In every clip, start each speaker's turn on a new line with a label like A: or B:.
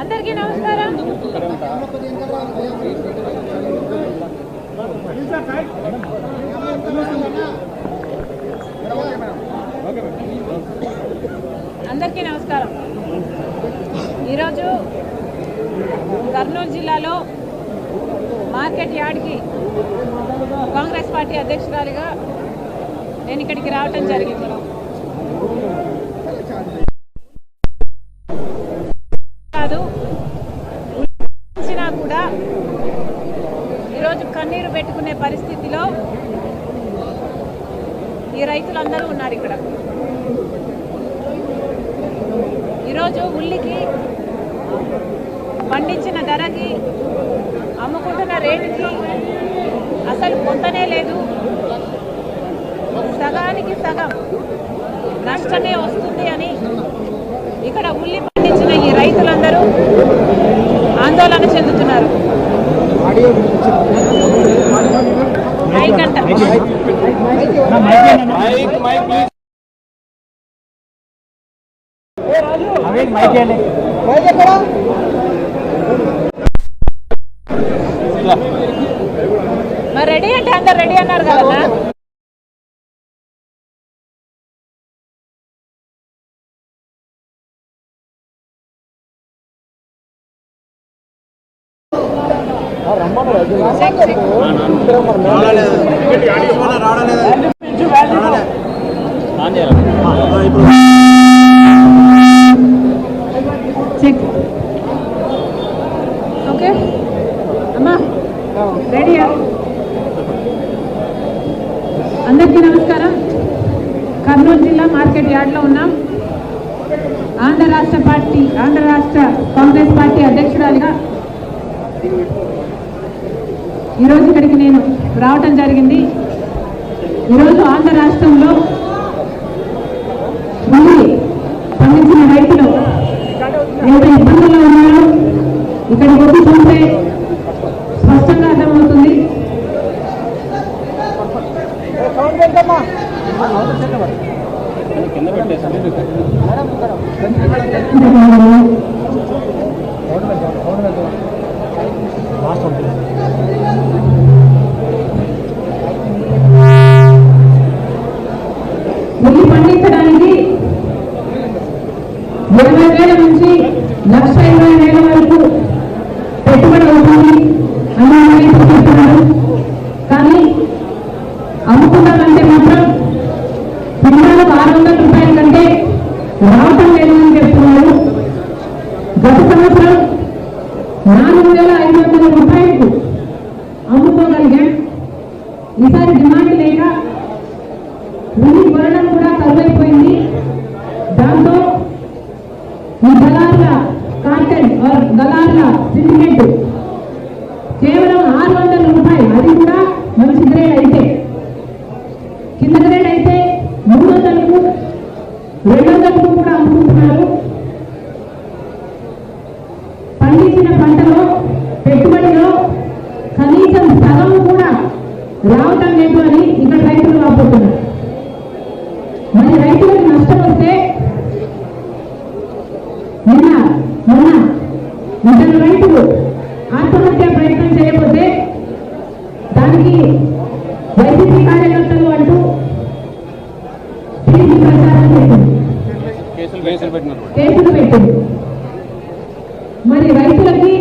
A: అందరికీ నమస్కారం. అందరికీ నమస్కారం. ఈరోజు కర్నూలు జిల్లాలో మార్కెట్ యార్డ్కి కాంగ్రెస్ పార్టీ అధ్యక్షురాలిగా నేను ఇక్కడికి రావటం జరిగింది. కాదు ఉంచినా కూడా ఈరోజు కన్నీరు పెట్టుకునే పరిస్థితిలో ఈ రైతులందరూ ఉన్నారు ఇక్కడ. ఈరోజు ఉల్లికి పండించిన ధరకి అమ్ముకుంటున్న రేటుకి అసలు పొందనే లేదు. సగానికి సగం నష్టమే వస్తుంది అని ఇక్కడ ఉల్లి పండించిన ఈ రైతులందరూ ఆందోళన చెందుతున్నారు. మరి రెడీ అంటే అందరు రెడీ అన్నారు కదా ఓకే అమ్మా రెడీయా అందరికీ నమస్కారం. కర్నూలు జిల్లా మార్కెట్ యార్డ్లో ఉన్నాం. ఆంధ్ర రాష్ట్ర పార్టీ ఆంధ్ర రాష్ట్ర కాంగ్రెస్ పార్టీ అధ్యక్షురాలిగా ఈరోజు ఇక్కడికి నేను రావటం జరిగింది. ఈరోజు ఆంధ్ర రాష్ట్రంలో ఉల్లి పండించిన రైతులు ఎంత ఇబ్బందుల్లో ఉన్నారో ఇక్కడికి వచ్చి చూస్తే స్పష్టంగా లక్ష ఇరవై వేల వరకు పెట్టుబడి అవుతుంది అని చెప్తున్నారు. కానీ అమ్ముకున్నారంటే మాత్రం పిల్లలకు ఆరు వందల రూపాయల కంటే రావటం లేదు అని చెప్తున్నారు. గత సంవత్సరం సిండికేట్ కేవలం ఆరు వందల రూపాయలు. అది కూడా మంచి గ్రేడ్ అయితే. కింద గ్రేడ్ అయితే మూడు వందలకు రెండు వందలకు కూడా అమ్ముకుంటున్నారు పండించిన పంటలో పెట్టుబడిలో కనీసం సగం కూడా రావటం లేదు అని ఇక్కడ రైతులు వాపోతున్నారు మరి రైతులకు నష్టం వస్తే నిన్న మొన్న ఇద్దరు రైతులు ఆత్మహత్య ప్రయత్నం చేయకపోతే దానికి వైసీపీ కార్యకర్తలు అంటూ టీడీపీ ప్రచారం చేసింది
B: కేసులు కేసులు పెట్టినారు
A: కేసులు పెట్టింది మరి రైతులకి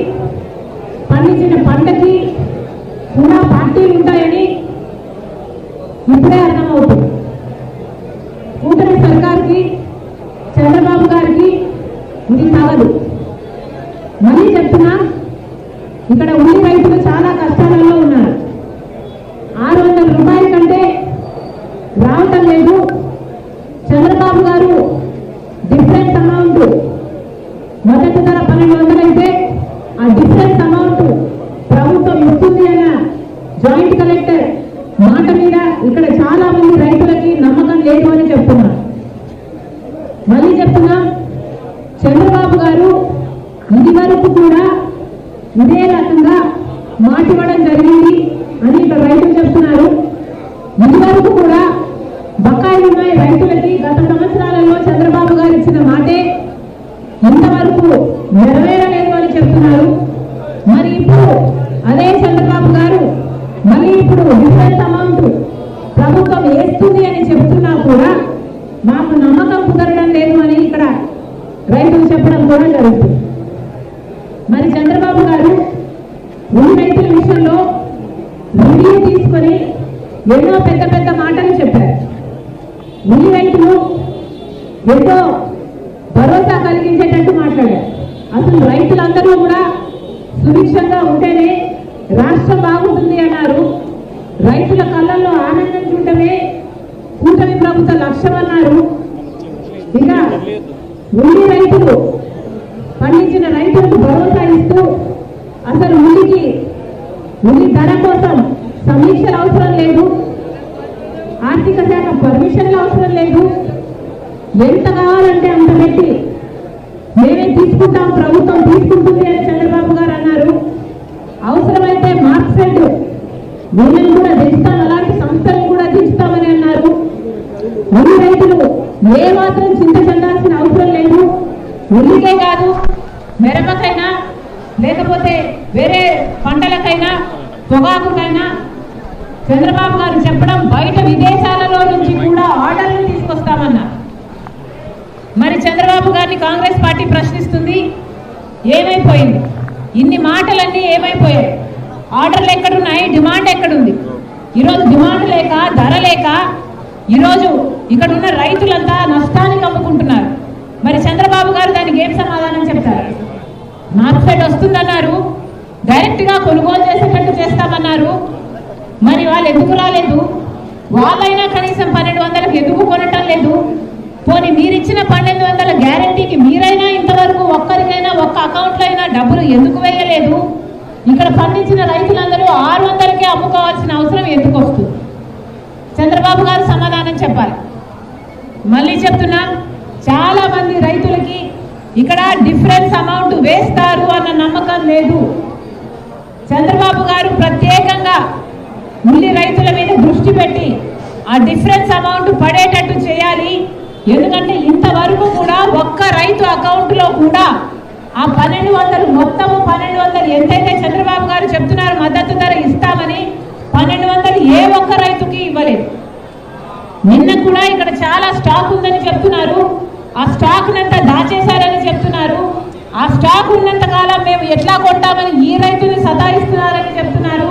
A: పండించిన పంటకి కూడా పార్టీలు ఉంటాయని ఇప్పుడే అర్థమవుతుంది. కూటమి సర్కార్కి చంద్రబాబు గారికి ఇది కావదు మళ్ళీ చెప్తున్నా ఇక్కడ ఉల్లి రైతులు చాలా కష్టాలలో ఉన్నారు ఆరు వందల రూపాయల కంటే రావటం లేదు చంద్రబాబు గారు డిఫరెన్స్ అమౌంట్ మొదటి ధర పన్నెండు వందలు అయితే ఆ అమౌంట్ ప్రభుత్వం ఇస్తుంది అన్న జాయింట్ కలెక్టర్ చూడడం జరుగుతుంది. మరి చంద్రబాబు గారు ఉల్లి రైతుల విషయంలో రివ్యూ తీసుకొని ఎన్నో పెద్ద పెద్ద మాటలు చెప్పారు. భూమి రైతులు ఎంతో భరోసా కలిగించేటట్టు మాట్లాడారు. అసలు రైతులందరూ కూడా సుభిక్షంగా ఉంటేనే రాష్ట్రం బాగుంటుంది అన్నారు. రైతుల కళ్ళల్లో ఆనందం చూడటమే కూటమి ప్రభుత్వ లక్ష్యం అన్నారు. ఇక ఉల్లి రైతులు పండించిన రైతులకు భరోసా ఇస్తూ అసలు ఉల్లికి ఉల్లి ధర కోసం సమీక్షలు అవసరం లేదు. ఆర్థిక శాఖ పర్మిషన్లు అవసరం లేదు. ఎంత కావాలంటే అంత పెట్టి మేమే తీసుకుంటాం ప్రభుత్వం తీసుకుంటుంది అని చంద్రబాబు గారు అన్నారు. అవసరమైతే మార్క్సెట్ వీళ్ళని కూడా దించుతాం అలాంటి సంస్థలను కూడా దించుతామని అన్నారు. ఉల్లి రైతులు ఏ మాత్రం చింత చెందాల్సిన అవసరం లేదు. ఉల్లికే కాదు మిరపకైనా లేకపోతే వేరే పంటలకైనా పొగాకుకైనా చంద్రబాబు గారు చెప్పడం బయట విదేశాలలో నుంచి కూడా ఆర్డర్లు తీసుకొస్తామన్నారు మరి చంద్రబాబు గారిని కాంగ్రెస్ పార్టీ ప్రశ్నిస్తుంది ఏమైపోయింది? ఇన్ని మాటలన్నీ ఏమైపోయాయి? ఆర్డర్లు ఎక్కడున్నాయి? డిమాండ్ ఎక్కడుంది? ఈరోజు డిమాండ్ లేక ధర లేక ఈరోజు ఇక్కడ ఉన్న రైతులంతా నష్టానికి అమ్ముకుంటున్నారు మరి చంద్రబాబు గారు దానికి ఏం మార్కెట్ వస్తుందన్నారు. డైరెక్ట్గా కొనుగోలు చేసేటట్టు చేస్తామన్నారు. మరి వాళ్ళు ఎందుకు రాలేదు? వాళ్ళైనా కనీసం పన్నెండు వందలకు ఎందుకు కొనటం లేదు? పోనీ మీరిచ్చిన పన్నెండు వందల గ్యారంటీకి మీరైనా ఇంతవరకు ఒక్కరికైనా ఒక్క అకౌంట్లో అయినా డబ్బులు ఎందుకు వేయలేదు? ఇక్కడ పండించిన రైతులందరూ ఆరు వందలకే అమ్ముకోవాల్సిన అవసరం ఎందుకు వస్తుంది? చంద్రబాబు గారు సమాధానం చెప్పాలి. మళ్ళీ చెప్తున్నా చాలా మంది రైతులకి ఇక్కడ డిఫరెన్స్ అమౌంట్ వేస్తారు అన్న నమ్మకం లేదు. చంద్రబాబు గారు ప్రత్యేకంగా ఉల్లి రైతుల మీద దృష్టి పెట్టి ఆ డిఫరెన్స్ అమౌంట్ పడేటట్టు చేయాలి. ఎందుకంటే ఇంతవరకు కూడా ఒక్క రైతు అకౌంట్లో కూడా ఆ పన్నెండు వందలు మొత్తము పన్నెండు వందలు ఎంతైతే చంద్రబాబు గారు చెప్తున్నారు మద్దతు ధర ఇస్తామని పన్నెండు వందలు ఏ ఒక్క రైతుకి ఇవ్వలేదు. నిన్న కూడా ఇక్కడ చాలా స్టాక్ ఉందని చెప్తున్నారు. ఆ స్టాక్ నంతా స్టాక్ ఉన్నంత కాలం మేము ఎట్లా కొంటామని ఈ రైతుని సతాయిస్తున్నారని చెప్తున్నారు.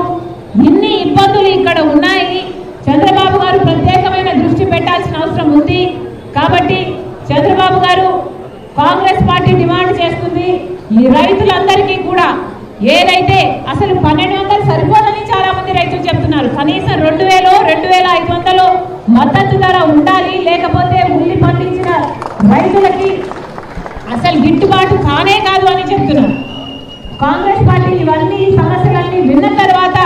A: ఇన్ని ఇబ్బందులు ఇక్కడ ఉన్నాయి. చంద్రబాబు గారు ప్రత్యేకమైన దృష్టి పెట్టాల్సిన అవసరం ఉంది. కాబట్టి చంద్రబాబు గారు కాంగ్రెస్ పార్టీ డిమాండ్ చేస్తుంది. ఈ రైతులందరికీ కూడా ఏదైతే అసలు పన్నెండు వందలు సరిపోదని చాలా మంది రైతులు చెప్తున్నారు. కనీసం రెండు వేలు రెండు వేల ఐదు వందలు మద్దతు ధర ఉండాలి. లేకపోతే ఉల్లి పండించిన రైతులకి అసలు గిట్టుబాటు కానే కాదు అని చెప్తున్నారు. కాంగ్రెస్ పార్టీ ఇవన్నీ సమస్యలన్నీ విన్న తర్వాత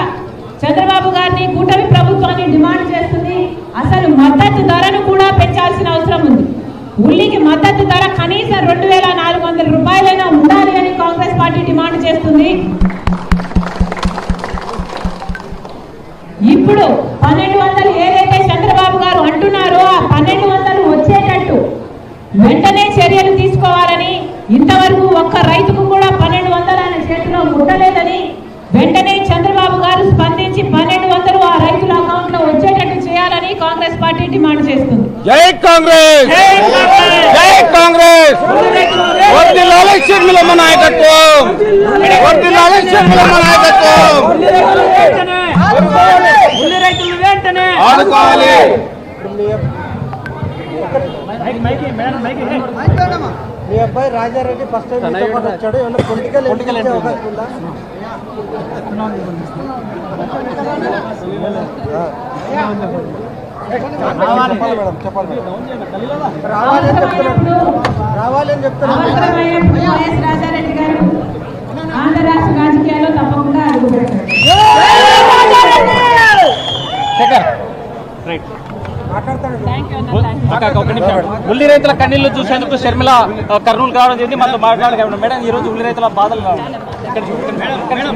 A: చంద్రబాబు గారిని కూటమి ప్రభుత్వాన్ని డిమాండ్ చేస్తుంది. అసలు మద్దతు ధరను కూడా పెంచాల్సిన అవసరం ఉంది. ఉల్లికి మద్దతు ధర కనీసం రెండు వేల నాలుగు వందల రూపాయలైనా ఉండాలి అని కాంగ్రెస్ పార్టీ డిమాండ్ చేస్తుంది. ఇప్పుడు పన్నెండు వందలు ఏదైతే చంద్రబాబు గారు అంటున్నారో ఆ పన్నెండు వందలు వచ్చేటట్టు వెంటనే చర్యలు తీసుకోవాలని ఇంతవరకు ఒక్క రైతుకు కూడా పన్నెండు వందలు ఆయన చేతిలో ముట్టలేదని వెంటనే చంద్రబాబు గారు స్పందించి పన్నెండు వందలు ఆ రైతుల అకౌంట్లో వచ్చేటట్టు చేయాలని కాంగ్రెస్ పార్టీ డిమాండ్ చేస్తుంది
B: జై కాంగ్రెస్! జై కాంగ్రెస్! వర్దిల్లాలి షర్మిలమ్మ నాయకత్వం! వర్దిల్లాలి షర్మిలమ్మ నాయకత్వం! ఆదుకోవాలి
C: మీ అబ్బాయి రాజారెడ్డి ఫస్ట్ టైం మీతో పాటు వచ్చాడు ఏమన్నా పొలిటికల్ పొలిటికల్ అవకాశం ఉందా చెప్పాలి మేడం చెప్పాలి రావాలని చెప్తున్నాను రావాలని చెప్తున్నాను
A: రాజారెడ్డి గారు ఆంధ్ర రాష్ట్ర రాజకీయాల్లో తప్పకుండా
B: ఉల్లి రైతుల కన్నీళ్ళు చూసేందుకు షర్మిల కర్నూలు కావడం జరిగింది. మళ్ళీ మాట్లాడగలం మేడం ఈ రోజు ఉల్లి రైతుల బాధలు ఇక్కడ